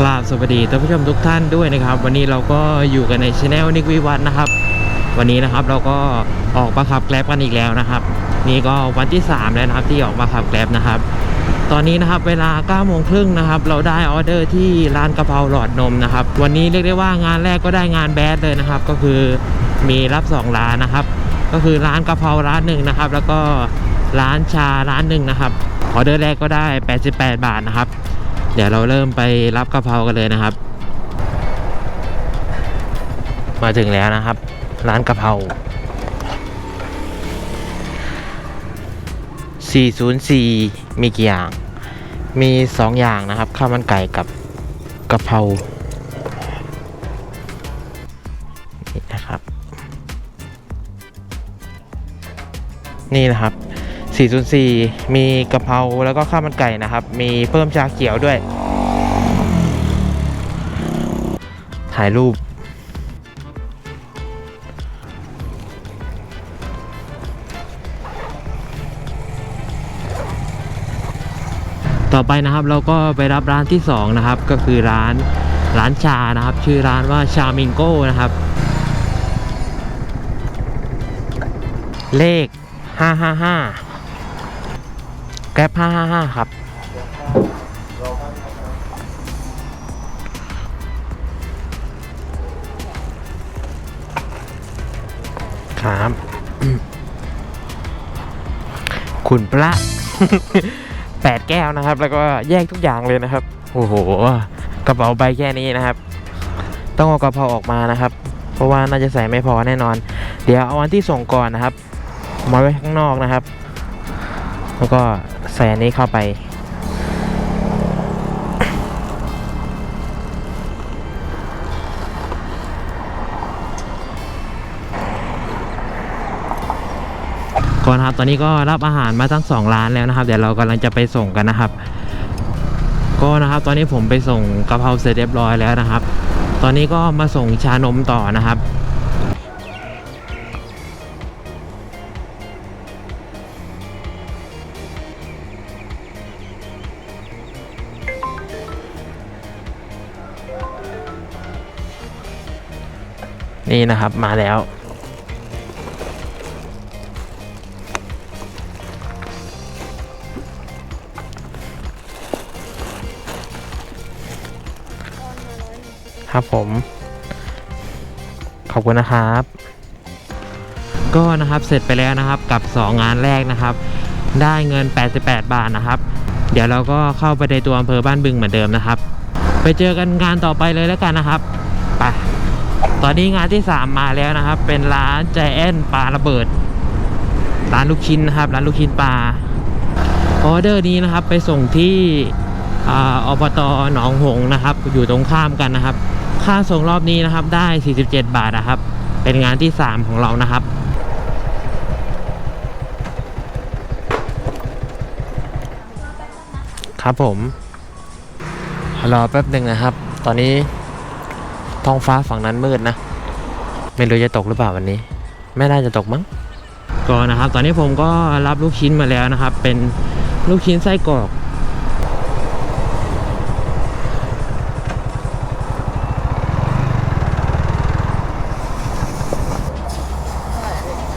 กราบสวัสดีท่านผู้ชมทุกท่านด้วยนะครับ วันนี้เราก็อยู่กันในช anel นิกวิวัฒน์นะครับ วันนี้นะครับเราก็ออกมาขับแกล็บกันอีกแล้วนะครับ นี่ก็วันที่ 3 แล้วนะครับที่ออกมาขับแกล็บนะครับ ตอนนี้นะครับเวลา9โมงครึ่งนะครับ เราได้ออเดอร์ที่ร้านกะเพราหลอดนมนะครับ วันนี้เรียกได้ว่างานแรกก็ได้งานแบดเลยนะครับ ก็คือมีรับ2ร้านนะครับ ก็คือร้านกะเพราร้านหนึ่งนะครับ แล้วก็ร้านชาร้านหนึ่งนะครับออเดอร์แรกก็ได้ 88 บาทนะครับ เดี๋ยวเราเริ่มไปรับกะเพรากันเลยนะครับ มาถึงแล้วนะครับ ร้านกะเพรา404 มีกี่อย่าง มี 2 อย่างนะครับ ข้าวมันไก่กับกะเพรานี่นะครับ นี่นะครับ 404 มีกะเพราแล้วก็ข้าวมันไก่นะครับ มีเพิ่มชาเขียวด้วย ถ่ายรูป ต่อไปนะครับเราก็ไปรับร้านที่ 2 นะครับ ก็คือร้านร้านชานะครับ ชื่อร้านว่าชามิงโก้นะครับ เลข 555 แก๊ป555 ครับ ครับ คุณพระแปดแก้วนะครับ แล้วก็แยกทุกอย่างเลยนะครับ โอ้โห กระเป๋าใบแค่นี้นะครับ ต้องเอากระเพราออกมานะครับ เพราะว่าน่าจะใส่ไม่พอแน่นอน เดี๋ยวเอาอันที่ส่งก่อนนะครับ มาไว้ข้างนอกนะครับ แล้วก็ ส่อันนี้เข้าไป ก่อนครับตอนนี้ก็รับอาหารมาทั้งสองร้านแล้วนะครับ เดี๋ยวเรากำลังจะไปส่งกันนะครับ ก็นะครับตอนนี้ผมไปส่งกะเพราเสร็จเรียบร้อยแล้วนะครับ ตอนนี้ก็มาส่งชานมต่อนะครับ นี่นะครับมาแล้ว ครับผม ขอบคุณนะครับ ก็นะครับเสร็จไปแล้วนะครับกับ 2 งานแรกนะครับ ได้เงิน 88 บาทนะครับ เดี๋ยวเราก็เข้าไปในตัวอำเภอบ้านบึงเหมือนเดิมนะครับ ไปเจอกันงานต่อไปเลยแล้วกันนะครับไป ตอนนี้งานที่ 3 มาแล้วนะครับ เป็นร้านใจแอนปลาระเบิด ร้านลูกชิ้นนะครับ ร้านลูกชิ้นปลา ออเดอร์นี้นะครับไปส่งที่ออบตหนองหงนะครับ อยู่ตรงข้ามกันนะครับ ค่าส่งรอบนี้นะครับได้ 47 บาทนะครับ เป็นงานที่ 3 ของเรานะครับครับผม รอแป๊บหนึ่งนะครับ ตอนนี้ ท้องฟ้าฝั่งนั้นมืดนะ ไม่รู้จะตกหรือเปล่าวันนี้ ไม่น่าจะตกมั้งก็นะครับ ตอนนี้ผมก็รับลูกชิ้นมาแล้วนะครับ เป็นลูกชิ้นไส้กรอก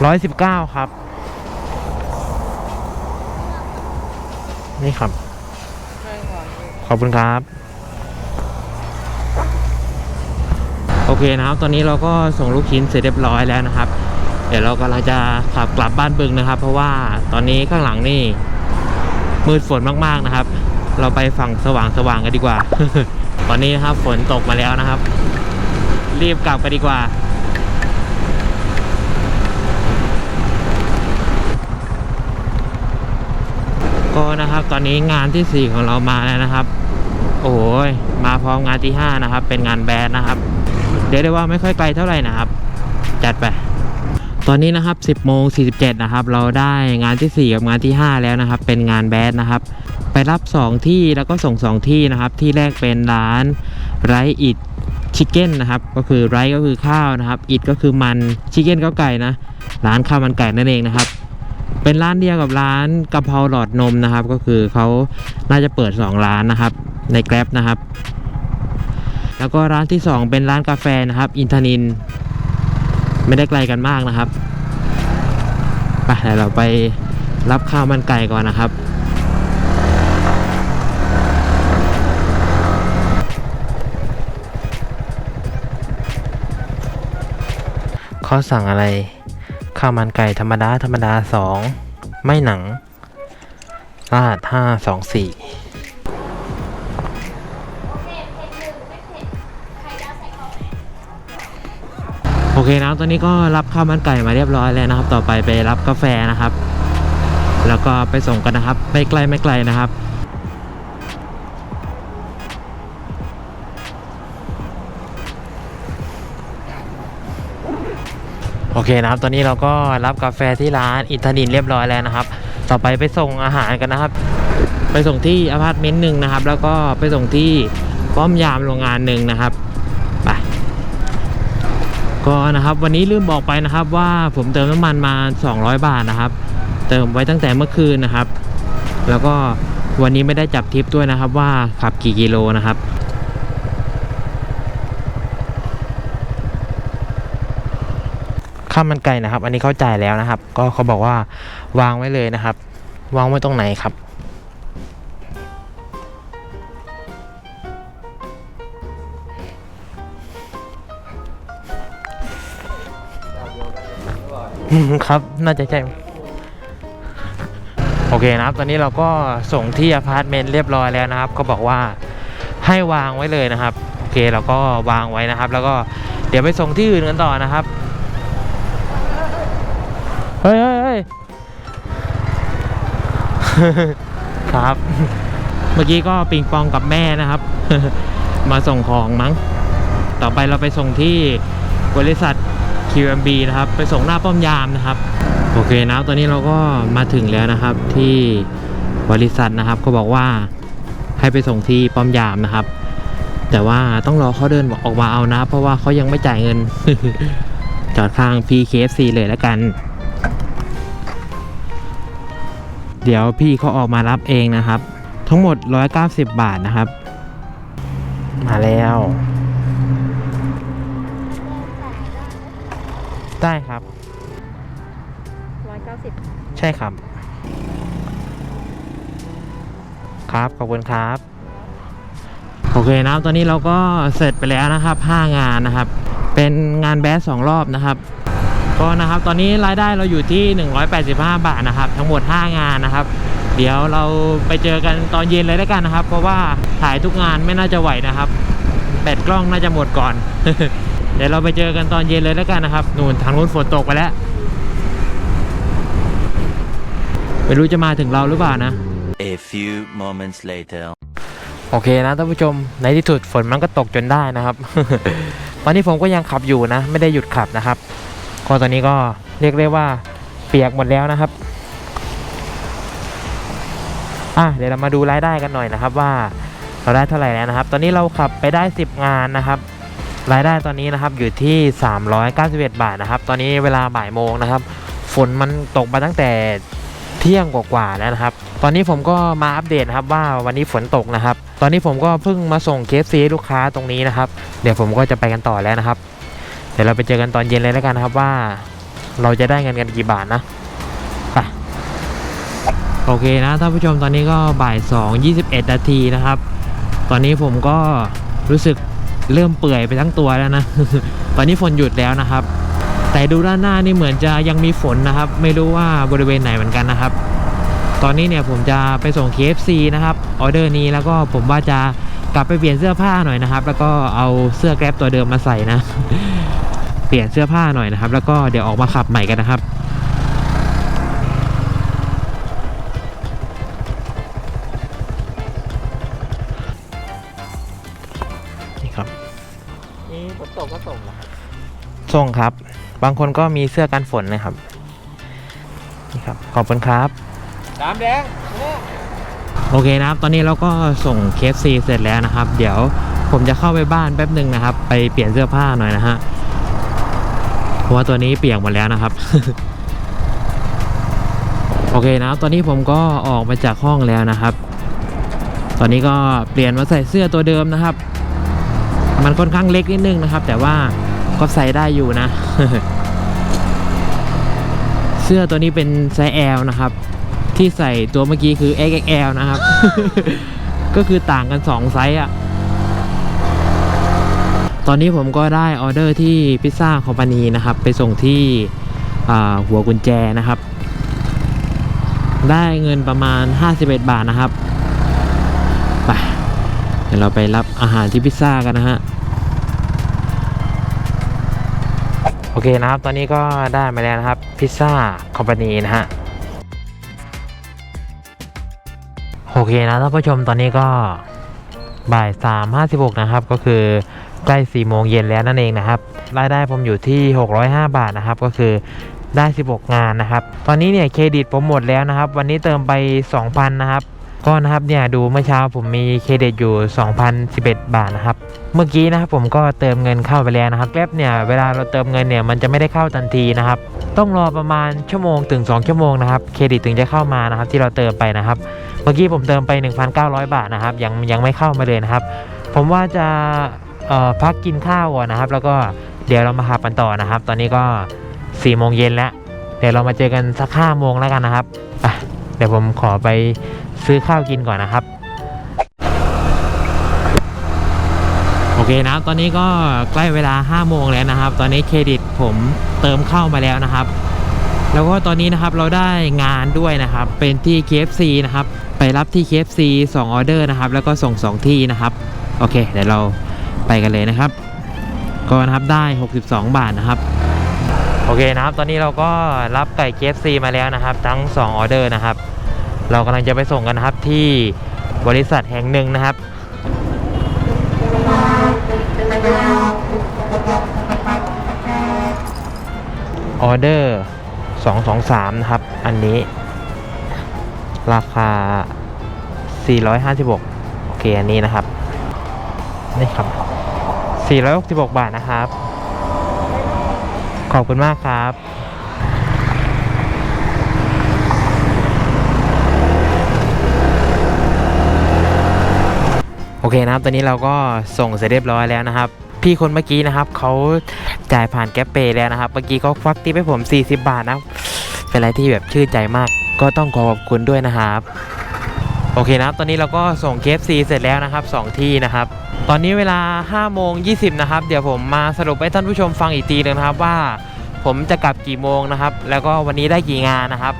ร้อยสิบเก้าครับ นี่ครับ ขอบคุณครับ อเคนะครับ ตอนนี้เราก็ส่งลูกชิ้นเสร็จเรียบร้อยแล้วนะครับ เดี๋ยวเรากำลังจะขับกลับบ้านบึงนะครับ เพราะว่าตอนนี้ข้างหลังนี่มืดฝนมากๆนะครับ เราไปฝั่งสว่างๆกันดีกว่า ตอนนี้นะครับฝนตกมาแล้วนะครับ รีบกลับกันดีกว่าก็นะครับตอนนี้งานที่ 4 ของเรามาแล้วนะครับ โอ้ยมาพร้อมงานที่ 5 นะครับ เป็นงานแบรดนะครับ เดี๋ยวได้ว่าไม่ค่อยไกลเท่าไหร่นะครับ จัดไป ตอนนี้นะครับ 10โมง47 นะครับ เราได้งานที่ 4 กับงานที่ 5 แล้วนะครับ เป็นงานแบดนะครับ ไปรับ 2 ที่แล้วก็ส่ง 2 ที่นะครับ ที่แรกเป็นร้านไรอิดชิคเก้นนะครับ ก็คือไรก็คือข้าวนะครับ อิดก็คือมันชิคเก้นก็ไก่นะ ร้านข้าวมันไก่นั่นเองนะครับเป็นร้านเดียวกับร้านกะเพราหลอดนมนะครับ ก็คือเขาน่าจะเปิด 2 ร้านนะครับ ในแกร็บนะครับ แล้วก็ร้านที่ 2 เป็นร้านกาแฟนะครับ อินทนิน ไม่ได้ไกลกันมากนะครับไปเดี๋ยวเราไปรับข้าวมันไก่ก่อนนะครับเขาสั่งอะไร ข้าวมันไก่ธรรมดา ธรรมดา 2 ไม่หนังราด5 2 4 โอเคนะตอนนี้ก็รับข้าวมันไก่มาเรียบร้อยแล้วนะครับ ต่อไปไปรับกาแฟนะครับ แล้วก็ไปส่งกันนะครับ ไม่ไกลไม่ไกลนะครับโอเคนะครับ ตอนนี้เราก็รับกาแฟที่ร้านอินทนินเรียบร้อยแล้วนะครับ ต่อไปไปส่งอาหารกันนะครับ ไปส่งที่อพาร์ตเมนต์หนึ่งนะครับ แล้วก็ไปส่งที่ป้อมยามโรงงานหนึ่งนะครับ ก็นะครับวันนี้ลืมบอกไปนะครับว่าผมเติมน้ำมันมา 200 บาทนะครับ เติมไว้ตั้งแต่เมื่อคืนนะครับ แล้วก็วันนี้ไม่ได้จับทิปด้วยนะครับว่าขับกี่กิโลนะครับข้าวมันไก่นะครับ อันนี้เขาจ่ายแล้วนะครับ ก็เขาบอกว่าวางไว้เลยนะครับ วางไว้ตรงไหนครับ ครับ น่าจะใช่ โอเคนะครับ ตอนนี้เราก็ส่งที่อพาร์ตเมนต์เรียบร้อยแล้วนะครับ ก็บอกว่าให้วางไว้เลยนะครับ โอเคเราก็วางไว้นะครับ แล้วก็เดี๋ยวไปส่งที่อื่นกันต่อนะครับ เฮ้ยเฮ้ยครับ เมื่อกี้ก็ปิงปองกับแม่นะครับ มาส่งของมั้ง ต่อไปเราไปส่งที่บริษัท QMB นะครับ ไปส่งหน้าป้อมยามนะครับ โอเคนะตอนนี้เราก็มาถึงแล้วนะครับที่บริษัทนะครับก็บอกว่าให้ไปส่งที่ป้อมยามนะครับ แต่ว่าต้องรอเขาเดินออกมาเอานะ เพราะว่าเขายังไม่จ่ายเงิน จอดข้าง PKFC เลยแล้วกัน เดี๋ยวพี่เขาออกมารับเองนะครับ ทั้งหมด 190 บาทนะครับ มาแล้ว ได้ครับร้อยเก้าสิบใช่ครับ ครับ ขอบคุณครับ โอเคนะครับ ตอนนี้เราก็เสร็จไปแล้วนะครับ5งานนะครับ เป็นงานแบสสองรอบนะครับ ก็นะครับ ตอนนี้รายได้เราอยู่ที่ 185 บาทนะครับ ทั้งหมด 5 งานนะครับ เดี๋ยวเราไปเจอกันตอนเย็นเลยแล้วกันนะครับ เพราะว่าถ่ายทุกงานไม่น่าจะไหวนะครับ แบตกล้องน่าจะหมดก่อน เดี๋ยวเราไปเจอกันตอนเย็นเลยแล้วกันนะครับนู่นทางนู้นฝนตกไปแล้วไม่รู้จะมาถึงเราหรือเปล่านะ A few moments later. โอเคนะท่านผู้ชมในที่สุดฝนมันก็ตกจนได้นะครับตอนนี้ผมก็ยังขับอยู่นะ ไม่ได้หยุดขับนะครับก็ตอนนี้ก็เรียกได้ว่าเปียกหมดแล้วนะครับอะเดี๋ยวเรามาดูรายได้กันหน่อยนะครับว่าเราได้เท่าไหร่แล้วนะครับ ตอนนี้เราขับไปได้ 10 งานนะครับ รายได้ตอนนี้นะครับอยู่ที่ 391 บาทนะครับ ตอนนี้เวลาบ่ายโมงนะครับ ฝนมันตกมาตั้งแต่เที่ยงกว่าๆแล้วนะครับ ตอนนี้ผมก็มาอัปเดตครับว่าวันนี้ฝนตกนะครับ ตอนนี้ผมก็เพิ่งมาส่งเคฟซีลูกค้าตรงนี้นะครับ เดี๋ยวผมก็จะไปกันต่อแล้วนะครับ เดี๋ยวเราไปเจอกันตอนเย็นเลยแล้วกันนะครับว่า เราจะได้เงินกันกี่บาทนะไปโอเคนะท่านผู้ชมตอนนี้ก็บ่าย2 21นาทีนะครับ ตอนนี้ผมก็รู้สึก เริ่มเปื่อยไปทั้งตัวแล้วนะ ตอนนี้ฝนหยุดแล้วนะครับ แต่ดูด้านหน้านี่เหมือนจะยังมีฝนนะครับ ไม่รู้ว่าบริเวณไหนเหมือนกันนะครับ ตอนนี้เนี่ยผมจะไปส่ง KFC นะครับออเดอร์นี้แล้วก็ผมว่าจะกลับไปเปลี่ยนเสื้อผ้าหน่อยนะครับ แล้วก็เอาเสื้อแกร็บตัวเดิมมาใส่นะ เปลี่ยนเสื้อผ้าหน่อยนะครับ แล้วก็เดี๋ยวออกมาขับใหม่กันนะครับ ส่งครับ บางคนก็มีเสื้อกันฝนนะครับนี่ครับ ขอบคุณครับน้ำแดงเนี่ยโอเคนะครับ ตอนนี้เราก็ส่งเคฟซีเสร็จแล้วนะครับ เดี๋ยวผมจะเข้าไปบ้านแป๊บหนึ่งนะครับ ไปเปลี่ยนเสื้อผ้าหน่อยนะฮะเพราะว่าตัวนี้เปียกหมดแล้วนะครับ โอเคนะครับ ตอนนี้ผมก็ออกมาจากห้องแล้วนะครับ ตอนนี้ก็เปลี่ยนมาใส่เสื้อตัวเดิมนะครับนมันค่อนข้างเล็กนิดนึงนะครับ แต่ว่า ก็ใส่ได้อยู่นะ เสื้อตัวนี้เป็นไซส์ L นะครับ ที่ใส่ตัวเมื่อกี้คือ XXL นะครับ ก็คือต่างกัน 2 ไซส์อะตอนนี้ผมก็ได้ออเดอร์ที่พิซซ่าคอมพานีนะครับ ไปส่งที่หัวกุญแจนะครับ ได้เงินประมาณ 51 บาทนะครับ ไป เดี๋ยวเราไปรับอาหารที่พิซซ่ากันนะฮะ โอเคนะครับ ตอนนี้ก็ได้มาแล้วนะครับพิซซ่าคอมพานีนะฮะโอเคนะท่านผู้ชมตอนนี้ก็บ่ายสามห้าสิบหกนะครับ ก็คือใกล้สี่โมงเย็นแล้วนั่นเองนะครับรายได้ผมอยู่ที่ 605 บาทนะครับ ก็คือได้ 16 งานนะครับ ตอนนี้เนี่ยเครดิตผมหมดแล้วนะครับ วันนี้เติมไป 2,000 นะครับ ก็นะครับเนี่ยดูเมื่อเช้าผมมีเครดิตอยู่ 2,011 บาทนะครับ เมื่อกี้นะครับผมก็เติมเงินเข้าไปแล้วนะครับแป๊บเนี่ยเวลาเราเติมเงินเนี่ยมันจะไม่ได้เข้าทันทีนะครับ ต้องรอประมาณชั่วโมงถึง 2 ชั่วโมงนะครับเครดิตถึงจะเข้ามานะครับที่เราเติมไปนะครับ เมื่อกี้ผมเติมไป 1,900 บาทนะครับยังยังไม่เข้ามาเลยนะครับ ผมว่าจะพักกินข้าวก่อนนะครับ แล้วก็เดี๋ยวเรามาขับกันต่อนะครับ ตอนนี้ก็4โมงเย็นแล้วเดี๋ยวเรามาเจอกันสัก5โมงแล้วกันนะครับเดี๋ยวผมขอไปซื้อข้าวกินก่อนนะครับ เคนะครับตอนนี้ก็ใกล้เวลา 5 โมงแล้วนะครับ ตอนนี้เครดิตผมเติมเข้ามาแล้วนะครับ แล้วก็ตอนนี้นะครับเราได้งานด้วยนะครับ เป็นที่ KFC นะครับ ไปรับที่ KFC 2ออเดอร์นะครับ แล้วก็ส่ง 2 ที่นะครับ โอเค เดี๋ยวเราไปกันเลยนะครับ ก็นะครับได้ 62 บาทนะครับ โอเคนะครับ ตอนนี้เราก็รับไก่ KFC มาแล้วนะครับ ทั้ง 2 ออเดอร์นะครับ เรากำลังจะไปส่งกันนะครับที่บริษัทแห่งหนึ่งนะครับ ออเดอร์223 นะครับ อันนี้ ราคา 456 โอเค อันนี้นะครับ นี่ครับ 466 บาทนะครับ ขอบคุณมากครับโอเคนะครับ ตอนนี้เราก็ส่งเสร็จเรียบร้อยแล้วนะครับ พี่คนเมื่อกี้นะครับเขา จ่ายผ่านแก๊ปเปแล้วนะครับ เมื่อกี้เขาควักทิปให้ผม 40 บาทนะ เป็นอะไรที่แบบชื่นใจมาก ก็ต้องขอขอบคุณด้วยนะครับ โอเคนะ ตอนนี้เราก็ส่ง KFC เสร็จแล้วนะครับ 2 ที่นะครับ ตอนนี้เวลา5โมง20 นะครับ เดี๋ยวผมมาสรุปให้ท่านผู้ชมฟังอีกทีหนึงนะครับว่า ผมจะกลับกี่โมงนะครับ แล้วก็วันนี้ได้กี่งานนะครับ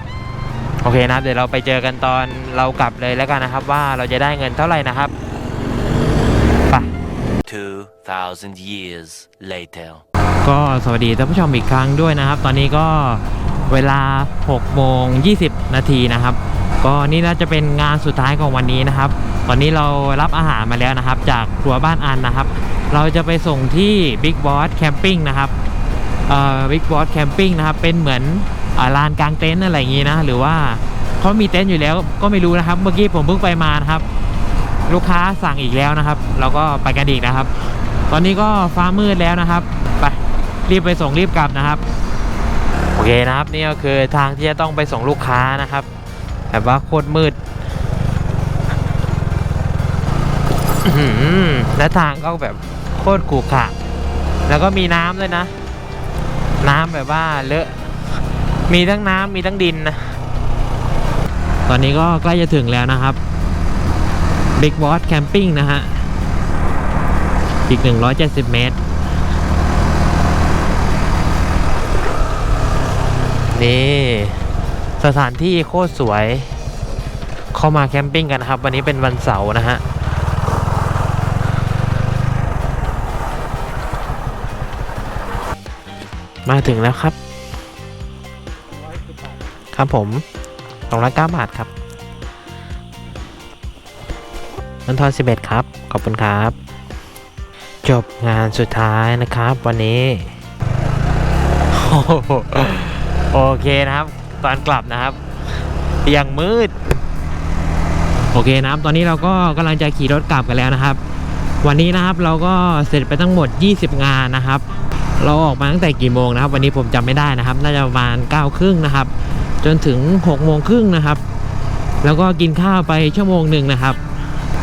โอเคนะ เดี๋ยวเราไปเจอกันตอนเรากลับเลยแล้วกันนะครับ ว่าเราจะได้เงินเท่าไหร่นะครับไป2,000 years later. ก็สวัสดีท่านผู้ชมอีกครั้งด้วยนะครับ ตอนนี้ก็เวลา6โมง20 นาทีนะครับ ก็นี่น่าจะเป็นงานสุดท้ายของวันนี้นะครับ ตอนนี้เรารับอาหารมาแล้วนะครับ จากครัวบ้านอันนะครับ เราจะไปส่งที่ Big Boss Camping นะครับเอ่อ Big Boss Camping นะครับ เป็นเหมือนอลานกลางเต็นท์อะไรอย่างนี้นะ หรือว่าเขามีเต็นท์อยู่แล้วก็ไม่รู้นะครับ เมื่อกี้ผมเพิ่งไปมานะครับ ลูกค้าสั่งอีกแล้วนะครับ เราก็ไปกันอีกนะครับ ตอนนี้ก็ฟ้ามืดแล้วนะครับ รีบไปส่งรีบกลับนะครับ โอเคนะครับนี่ก็คือทางที่จะต้องไปส่งลูกค้านะครับ แบบว่าโคตรมืดและทางก็แบบโคตรขรุขระแล้วก็มีน้ำด้วยนะ น้ำแบบว่าเลอะมีทั้งน้ำมีทั้งดินนะตอนนี้ก็ใกล้จะถึงแล้วนะครับ Big Boss Camping นะฮะ อีก 170 เมตร นี่สถานที่โคตรสวย เข้ามาแคมปิ้งกันครับ วันนี้เป็นวันเสาร์นะฮะมาถึงแล้วครับ ครับผมสองร้อยเก้าบาทครับมันทอนสิบเอ็ดครับ ขอบคุณครับ จบงานสุดท้ายนะครับวันนี้ โอเคนะครับ ตอนกลับนะครับยังมืด โอเคนะครับ ตอนนี้เราก็กำลังจะขี่รถกลับกันแล้วนะครับ วันนี้นะครับเราก็เสร็จไปทั้งหมด 20 งานนะครับ เราออกมาตั้งแต่กี่โมงนะครับ วันนี้ผมจำไม่ได้นะครับ น่าจะประมาณ9ก้าครึ่งนะครับ จนถึง6กโมงครึ่งนะครับ แล้วก็กินข้าวไปชั่วโมงหนึ่งนะครับ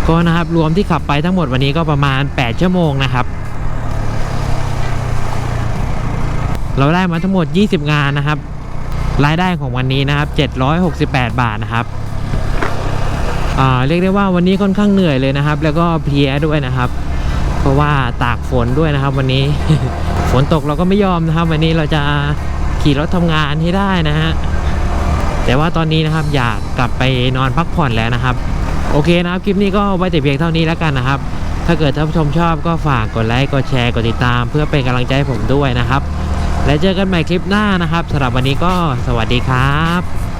ก็นะครับรวมที่ขับไปทั้งหมดวันนี้ก็ประมาณ 8 ชั่วโมงนะครับเราได้มาทั้งหมด 20 งานนะครับ รายได้ของวันนี้นะครับ 768 บาทนะครับเรียกได้ว่าวันนี้ค่อนข้างเหนื่อยเลยนะครับ แล้วก็เพลียด้วยนะครับ เพราะว่าตากฝนด้วยนะครับ วันนี้ฝนตกเราก็ไม่ยอมนะครับ วันนี้เราจะขี่รถทำงานให้ได้นะฮะแต่ว่าตอนนี้นะครับอยากกลับไปนอนพักผ่อนแล้วนะครับ โอเคนะครับ คลิปนี้ก็ไว้แต่เพียงเท่านี้แล้วกันนะครับ ถ้าเกิดท่านผู้ชมชอบก็ฝากกดไลค์กดแชร์กดติดตาม เพื่อเป็นกำลังใจให้ผมด้วยนะครับ และเจอกันใหม่คลิปหน้านะครับสำหรับวันนี้ก็สวัสดีครับ